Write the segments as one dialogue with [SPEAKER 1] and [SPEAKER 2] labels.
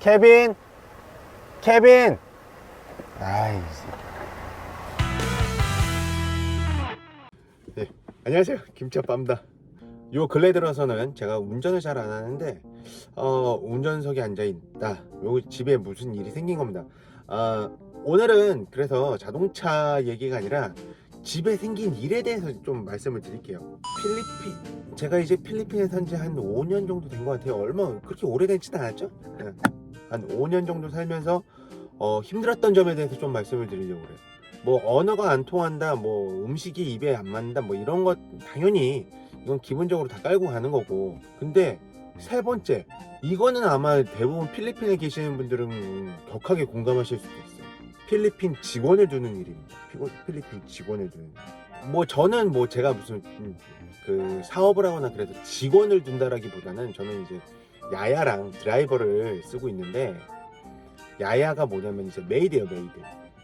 [SPEAKER 1] 케빈! 케빈! 아이 네, 안녕하세요. 김치아빠입니다. 요 근래 들어서는 제가 운전을 잘 안 하는데 어, 운전석에 앉아 있다. 요 집에 무슨 일이 생긴 겁니다. 아, 오늘은 그래서 자동차 얘기가 아니라 집에 생긴 일에 대해서 좀 말씀을 드릴게요. 필리핀. 제가 이제 필리핀에 산지 한 5년 정도 된 것 같아요. 얼마 그렇게 오래되지는 않았죠? 네. 한 5년 정도 살면서 어, 힘들었던 점에 대해서 좀 말씀을 드리려고 그래요. 뭐 언어가 안 통한다, 뭐 음식이 입에 안 맞는다, 뭐 이런 것 당연히 이건 기본적으로 다 깔고 가는 거고. 근데 세 번째, 이거는 아마 대부분 필리핀에 계시는 분들은 격하게 공감하실 수도 있어요. 필리핀 직원을 두는 일입니다. 필리핀 직원을 두는. 일. 뭐 저는 뭐 제가 무슨 음, 그 사업을 하거나 그래서 직원을 둔다라기보다는 저는 이제 야야랑 드라이버를 쓰고 있는데 야야가 뭐냐면 이제 메이드예요 메이드.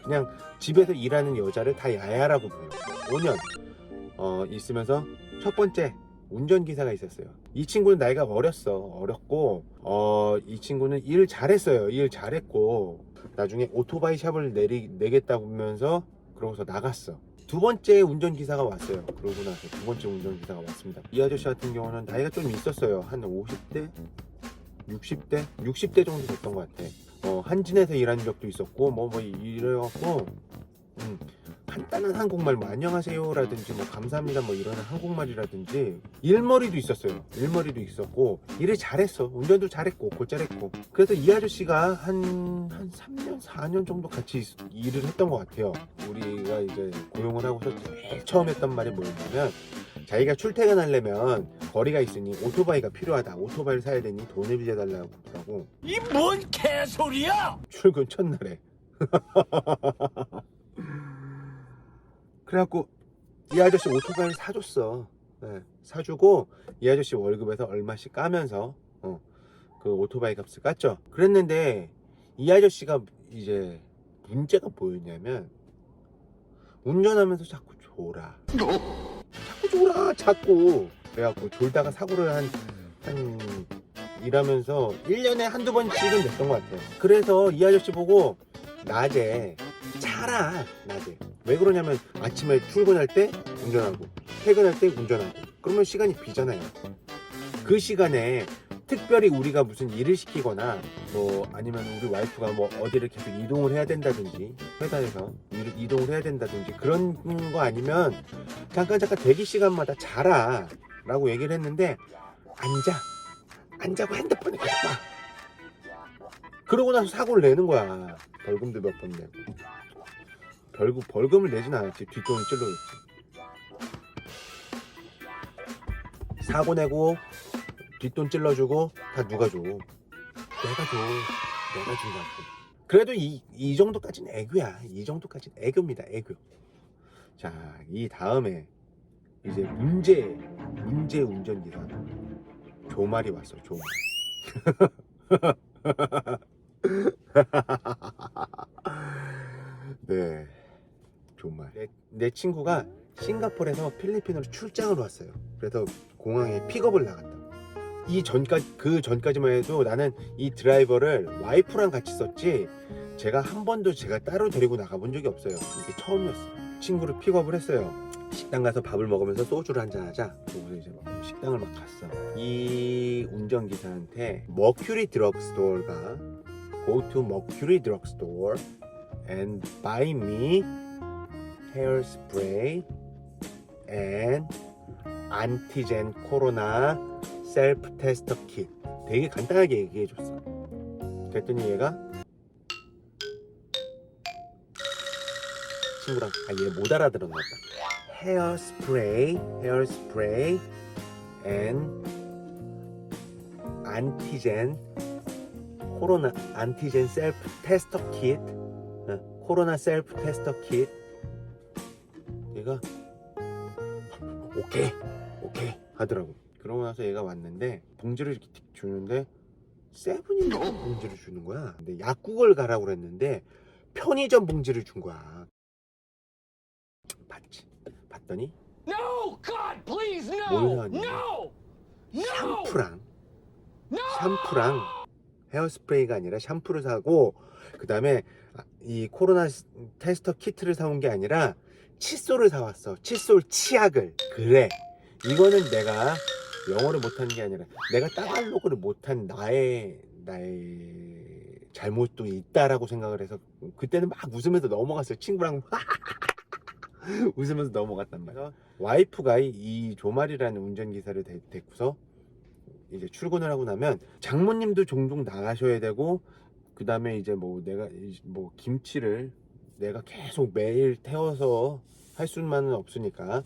[SPEAKER 1] 그냥 집에서 일하는 여자를 다 야야라고 불러요. 5년. 어, 있으면서 첫 번째 운전기사가 있었어요. 이 친구는 나이가 어렸어. 어렸고 어, 이 친구는 일 잘했어요. 일 잘했고 나중에 오토바이 샵을 내리, 내겠다고 하면서 그러고서 나갔어. 두 번째 운전기사가 왔어요. 그러고 나서 두 번째 운전기사가 왔습니다. 이 아저씨 같은 경우는 나이가 좀 있었어요. 한 50대 60대? 60대 정도 됐던 것 같아. 어, 한진에서 일한 적도 있었고, 뭐, 뭐, 이래갖고, 음, 간단한 한국말, 뭐, 안녕하세요라든지, 뭐, 감사합니다, 뭐, 이런 한국말이라든지, 일머리도 있었어요. 일머리도 있었고, 일을 잘했어. 운전도 잘했고, 곧잘했고. 그래서 이 아저씨가 한, 한 3년, 4년 정도 같이 있- 일을 했던 것 같아요. 우리가 이제 고용을 하고서 제일 처음 했던 말이 뭐였냐면, 자기가 출퇴근하려면 거리가 있으니 오토바이가 필요하다. 오토바이를 사야 되니 돈을 빌려달라고 하고
[SPEAKER 2] 이 뭔 개소리야!
[SPEAKER 1] 출근 첫날에. 그래갖고 이 아저씨 오토바이를 사줬어. 네, 사주고 이 아저씨 월급에서 얼마씩 까면서 어, 그 오토바이 값을 깠죠. 그랬는데 이 아저씨가 이제 문제가 뭐였냐면 운전하면서 자꾸 졸아. 졸아 자꾸 그래갖고 졸다가 사고를 한, 한 일하면서 1년에 한두 번씩은 냈던 것 같아요. 그래서 이 아저씨 보고 낮에 자라 낮에. 왜 그러냐면 아침에 출근할 때 운전하고 퇴근할 때 운전하고. 그러면 시간이 비잖아요. 그 시간에 특별히 우리가 무슨 일을 시키거나 뭐 아니면 우리 와이프가 뭐 어디를 계속 이동을 해야 된다든지 회사에서 일- 이동을 해야 된다든지 그런 거 아니면 잠깐 잠깐 대기 시간마다 자라 라고 얘기를 했는데 앉아. 앉아고 핸드폰을 계속 봐. 그러고 나서 사고를 내는 거야. 벌금도 몇 번 내고. 벌금, 벌금을 내진 않았지. 뒷돈을 찔러줬지. 사고 내고 뒷돈 찔러주고 다 누가 줘? 내가 줘. 내가 준다고 그래도 이, 이 정도까지는 애교야. 이 정도까지는 애교입니다. 애교. 자 이 다음에 이제 문제 문제 운전기사. 조말이 왔어 조말. 네 조말. 내, 내 친구가 싱가포르에서 필리핀으로 출장을 왔어요. 그래서 공항에 픽업을 나갔다 이 전까지 그 전까지만 해도 나는 이 드라이버를 와이프랑 같이 썼지 제가 한 번도 제가 따로 데리고 나가본 적이 없어요 이게 처음이었어요 친구를 픽업을 했어요 식당 가서 밥을 먹으면서 소주를 한잔 하자. 그리고 이제 막 식당을 막 갔어. 이 운전기사한테 머큐리 드럭스토어가 go to Mercury drugstore and buy me hairspray and antigen corona self tester kit. 되게 간단하게 얘기해 줬어. 그랬더니 얘가 친구랑 아얘 못 알아들었나 보다. hairspray, hairspray, and antigen, 코로나 antigen self tester kit, 어, 코로나 self tester kit. 얘가 오케이, 오케이 하더라고. 그러고 나서 얘가 왔는데 봉지를 이렇게 틱 주는데 세븐일레븐 봉지를 주는 거야. 근데 약국을 가라고 그랬는데 편의점 봉지를 준 거야. 봤지? 봤더니
[SPEAKER 2] No! God, please,
[SPEAKER 1] 뭘
[SPEAKER 2] no! No! No!
[SPEAKER 1] 샴푸랑! 샴푸랑 헤어스프레이가 아니라 샴푸를 사고 그 다음에 이 코로나 스- 테스터 키트를 사온 게 아니라 칫솔을 사왔어 칫솔 치약을 그래 이거는 내가 영어를 못하는 게 아니라 내가 따갈로그를 못한 나의 나의 잘못도 있다라고 생각을 해서 그때는 막 웃으면서 넘어갔어요. 친구랑 웃으면서 넘어갔단 말이야 와이프가 이- 이 조말이라는 운전기사를 데, 데리고서 이제 출근을 하고 나면 장모님도 종종 나가셔야 되고 그 다음에 이제 뭐 내가 이- 뭐 김치를 내가 계속 매일 태워서 할 수만은 없으니까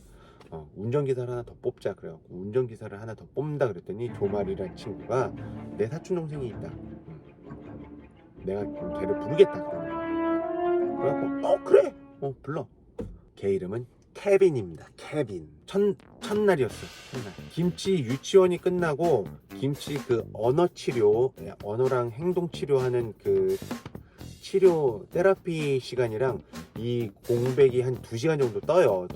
[SPEAKER 1] 어, 운전기사를 하나 더 뽑자 그래갖고 운전기사를 하나 더 뽑는다 그랬더니 조말이라는 친구가 내 사촌 동생이 있다 음. 내가 걔를 부르겠다. 그래갖고 어 그래 어 불러 걔 이름은 케빈입니다. 케빈. 첫 첫날이었어. 첫날. 김치 유치원이 끝나고 김치 그 언어 치료, 예, 언어랑 행동 치료하는 그 치료 테라피 시간이랑 이 공백이 한 두 시간 정도 떠요.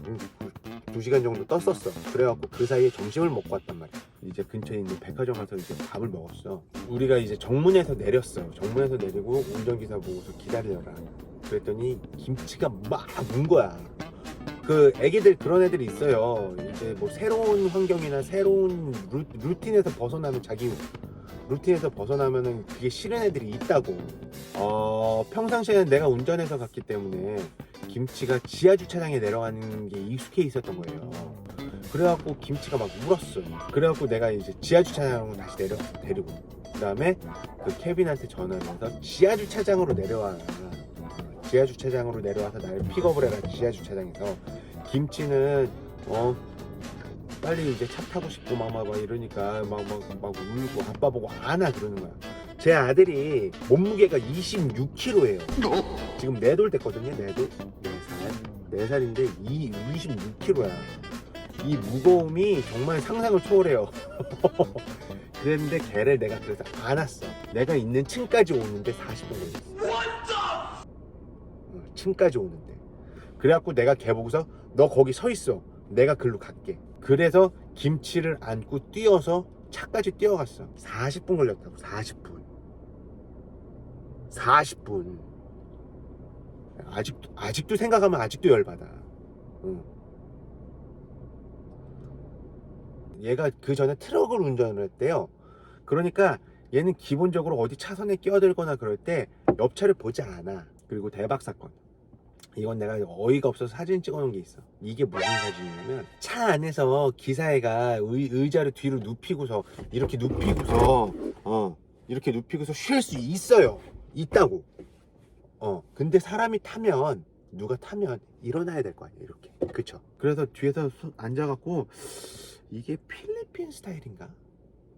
[SPEAKER 1] 두, 두 시간 정도 떴었어. 그래갖고 그 사이에 점심을 먹고 왔단 말이야. 이제 근처에 있는 백화점 가서 이제 밥을 먹었어. 우리가 이제 정문에서 내렸어. 정문에서 내리고 운전기사 보고서 기다려라. 그랬더니 김치가 막 문 거야. 그 애기들 그런 애들이 있어요. 이제 뭐 새로운 환경이나 새로운 루, 루틴에서 벗어나면 자기 루틴에서 벗어나면은 그게 싫은 애들이 있다고. 어, 평상시에는 내가 운전해서 갔기 때문에 김치가 지하 주차장에 내려가는 게 익숙해 있었던 거예요. 그래갖고 김치가 막 울었어. 그래갖고 내가 이제 지하 주차장으로 다시 내려 데리고. 그다음에 그 케빈한테 전화해서 지하 주차장으로 내려와. 지하 주차장으로 내려와서 나를 픽업을 해라. 지하 주차장에서 김치는 어 빨리 이제 차 타고 싶고 막막 이러니까 막 막 막 울고 아빠 보고 안아 그러는 거야. 제 아들이 몸무게가 26kg예요. 지금 네돌 됐거든요. 네 돌. 네 살. 네 살인데 이 26kg야. 이 무거움이 정말 상상을 초월해요. 그랬는데 걔를 내가 그래서 안았어. 내가 있는 층까지 오는데 40분 걸렸어. 어, 층까지 오는데. 그래갖고 내가 걔 보고서 너 거기 서 있어. 내가 글로 갈게. 그래서 김치를 안고 뛰어서 차까지 뛰어갔어. 40분 걸렸다고. 40분. 40분. 아직도 아직도 생각하면 아직도 열받아. 응. 얘가 그 전에 트럭을 운전을 했대요. 그러니까 얘는 기본적으로 어디 차선에 끼어들거나 그럴 때 옆차를 보지 않아. 그리고 대박 사건. 이건 내가 어이가 없어서 사진 찍어 놓은 게 있어. 이게 무슨 사진이냐면 차 안에서 기사애가 의, 의자를 뒤로 눕히고서 이렇게 눕히고서 어 이렇게 눕히고서 쉴 수 있어요. 있다고. 어 근데 사람이 타면 누가 타면 일어나야 될 거 아니야 이렇게. 그쵸? 그래서 뒤에서 소- 앉아갖고 이게 필리핀 스타일인가?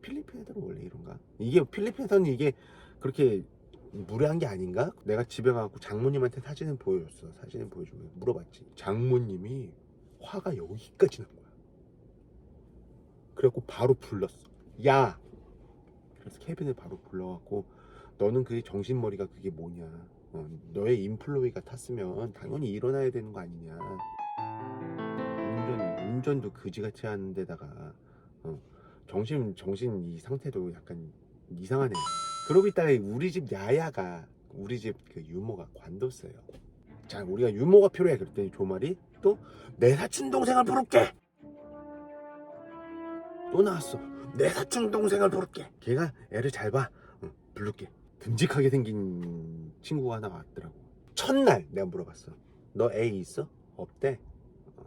[SPEAKER 1] 필리핀 애들은 원래 이런가? 이게 필리핀에서는 이게 그렇게 무례한 게 아닌가? 내가 집에 가고 장모님한테 사진을 보여줬어. 사진을 보여주면 물어봤지. 장모님이 화가 여기까지 난 거야. 그래갖고 바로 불렀어. 야! 그래서 케빈을 바로 불러갖고 너는 그게 정신머리가 그게 뭐냐. 어, 너의 인플루이가 탔으면 당연히 일어나야 되는 거 아니냐. 운전, 운전도 그지같이 하는 데다가 어, 정신, 정신 이 상태도 약간 이상하네. 그러고 있다가 우리 집 야야가 우리 집 그 유모가 관뒀어요. 자, 우리가 유모가 필요해. 그랬더니 조말이 또 내 사촌 동생을 부를게. 또 나왔어. 내 사촌 동생을 부를게. 걔가 애를 잘 봐. 응, 부를게. 듬직하게 생긴 친구가 하나 왔더라고. 첫날 내가 물어봤어. 너 애 있어? 없대. 어,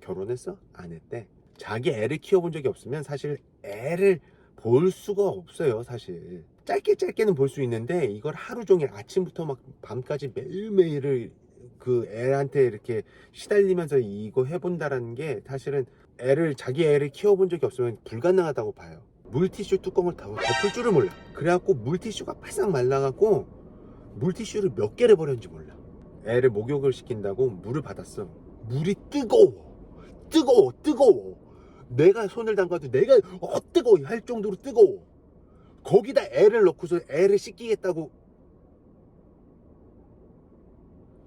[SPEAKER 1] 결혼했어? 안 했대. 자기 애를 키워본 적이 없으면 사실 애를 볼 수가 없어요, 사실. 짧게 짧게는 볼 수 있는데 이걸 하루 종일 아침부터 막 밤까지 매일매일을 그 애한테 이렇게 시달리면서 이거 해본다라는 게 사실은 애를 자기 애를 키워본 적이 없으면 불가능하다고 봐요. 물티슈 뚜껑을 다 덮을 줄을 몰라. 그래갖고 물티슈가 바싹 말라갖고 물티슈를 몇 개를 버렸는지 몰라. 애를 목욕을 시킨다고 물을 받았어. 물이 뜨거워. 뜨거워, 뜨거워. 내가 손을 담가도 내가 어 뜨거워 할 정도로 뜨거워. 거기다 애를 넣고서 애를 씻기겠다고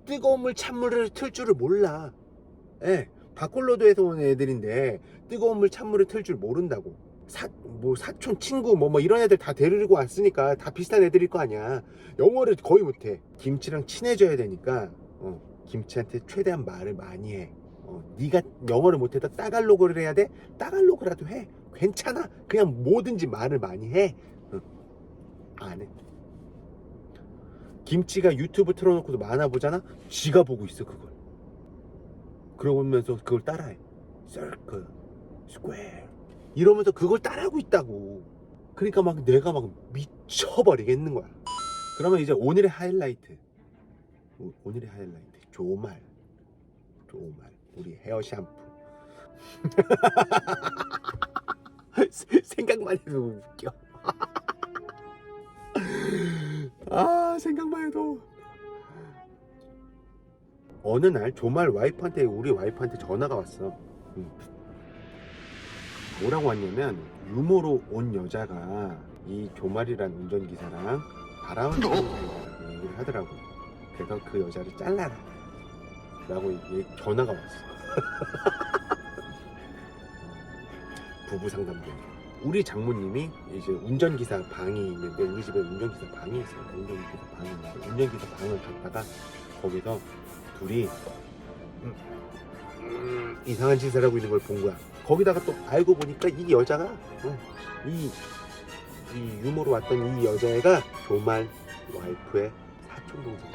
[SPEAKER 1] 뜨거운 물 찬물을 틀 줄을 몰라. 예, 바콜로드에서 온 애들인데 뜨거운 물 찬물을 틀 줄 모른다고. 사, 뭐 사촌 친구 뭐, 뭐 이런 애들 다 데리고 왔으니까 다 비슷한 애들일 거 아니야. 영어를 거의 못해. 김치랑 친해져야 되니까 어, 김치한테 최대한 말을 많이 해. 어, 네가 영어를 못해도 따갈로그를 해야 돼? 따갈로그라도 해. 괜찮아. 그냥 뭐든지 말을 많이 해. 어, 김치가 유튜브 틀어놓고도 만화 보잖아? 지가 보고 있어 그걸. 그러면서 그걸 따라해. 서클 스퀘어 이러면서 그걸 따라하고 있다고. 그러니까 막 내가 막 미쳐버리겠는 거야. 그러면 이제 오늘의 하이라이트. 오- 오늘의 하이라이트. 조말. 조말. 우리 헤어 샴푸. 생각만 해도 웃겨. 아 생각만 해도. 어느 날 조말 와이프한테 우리 와이프한테 전화가 왔어. 음. 뭐라고 왔냐면 유모로 온 여자가 이 조말이란 운전기사랑 바람을 피는 사이라고 얘기를 하더라고. 그래서 그 여자를 잘라라. 라고 얘- 전화가 왔어. 부부 상담도 우리 장모님이 이제 운전기사 방이 있는데 우리 집에 운전기사 방이 있어요. 운전기사 방이 있는데 운전기사 방을 갔다가 거기서 둘이 음, 음, 이상한 짓을 하고 있는 걸 본 거야 거기다가 또 알고 보니까 이 여자가 어, 이, 이 유머로 왔던 이 여자애가 조말 와이프의 사촌 동생.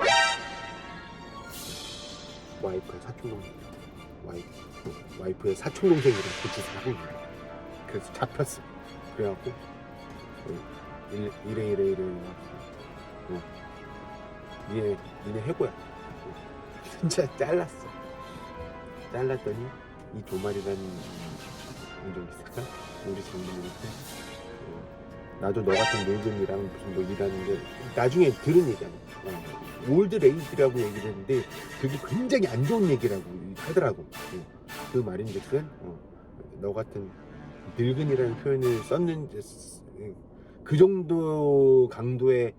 [SPEAKER 1] 와이프의 사촌 동생. 와이프 어, 와이프의 사촌 동생이랑 같이 살고 있는 거야. 그래서 잡혔어. 그래갖고 어, 이래 이래 이래 이래 어, 니네 니네 해고야. 어, 진짜 잘랐어. 잘랐더니 이 조말이라는 우리 장모님한테 어, 나도 너 같은 늙은이랑 무슨 뭐 일하는 게 나중에 들은 얘기야. 어, 올드 레이드라고 얘기를 했는데 그게 굉장히 안 좋은 얘기라고 하더라고. 어, 그 말인즉슨 어, 너 같은 늙은이라는 표현을 썼는지 그 정도 강도의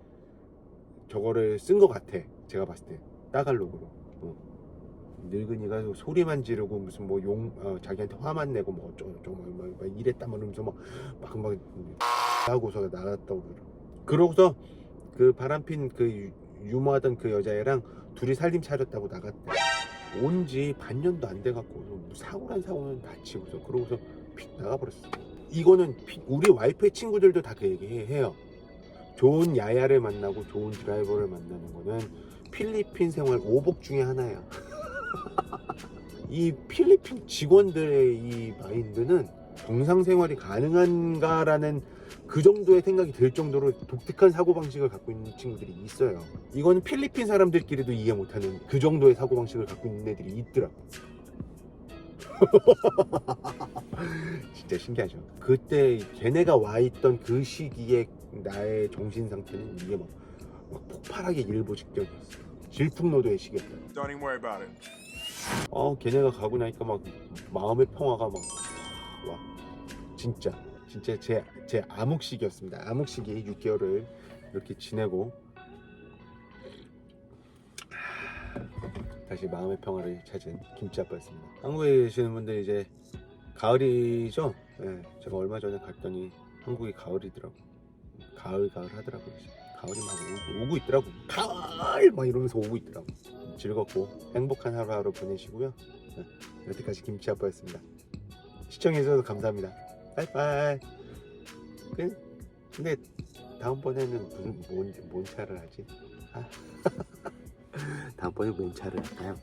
[SPEAKER 1] 저거를 쓴 것 같아. 제가 봤을 때 따갈록으로. 어. 늙은이가 소리만 지르고 무슨 뭐용 자기한테 화만 내고 뭐 어쩌고 저쩌고 막, 막, 막 이랬다 말하면서 막막 막 하고서 나갔다고. 그러고서 그 바람핀 그 유- 유머하던 그 여자애랑 둘이 살림 차렸다고 나갔대. 온 지 반년도 안 돼 갖고 뭐 사고란 사고는 다치고서 그러고서 픽 나가버렸어. 이거는 피- 우리 와이프의 친구들도 다 그 얘기해요. 좋은 야야를 만나고 좋은 드라이버를 만나는 거는 필리핀 생활 오복 중에 하나야. 이 필리핀 직원들의 이 마인드는 정상 생활이 가능한가라는 그 정도의 생각이 들 정도로 독특한 사고 방식을 갖고 있는 친구들이 있어요. 이거는 필리핀 사람들끼리도 이해 못하는 그 정도의 사고 방식을 갖고 있는 애들이 있더라고. 진짜 신기하죠. 그때 걔네가 와 있던 그 시기에 나의 정신 상태는 이게 막, 막 폭발하기 일보 직전이었어. 질풍노도의 시기였다.
[SPEAKER 3] Don't even worry about it.
[SPEAKER 1] 어 걔네가 가고 나니까 막 마음의 평화가 막 와. 진짜 진짜 제 제 암흑 시기였습니다. 암흑 시기 6개월을 이렇게 지내고. 다시 마음의 평화를 찾은 김치 아빠였습니다. 한국에 계시는 분들 이제 가을이죠? 예, 제가 얼마 전에 갔더니 한국이 가을이더라고. 가을 가을 하더라고요 가을이 막 오고, 오고 있더라고 가을 막 이러면서 오고 있더라고 즐겁고 행복한 하루하루 보내시고요. 네, 여태까지 김치 아빠였습니다. 시청해주셔서 감사합니다. 빠이빠이. 그- 근데 다음번에는 무슨 뭔, 뭔 차를 하지? 아. 다음번에 뭔 차를 할까요?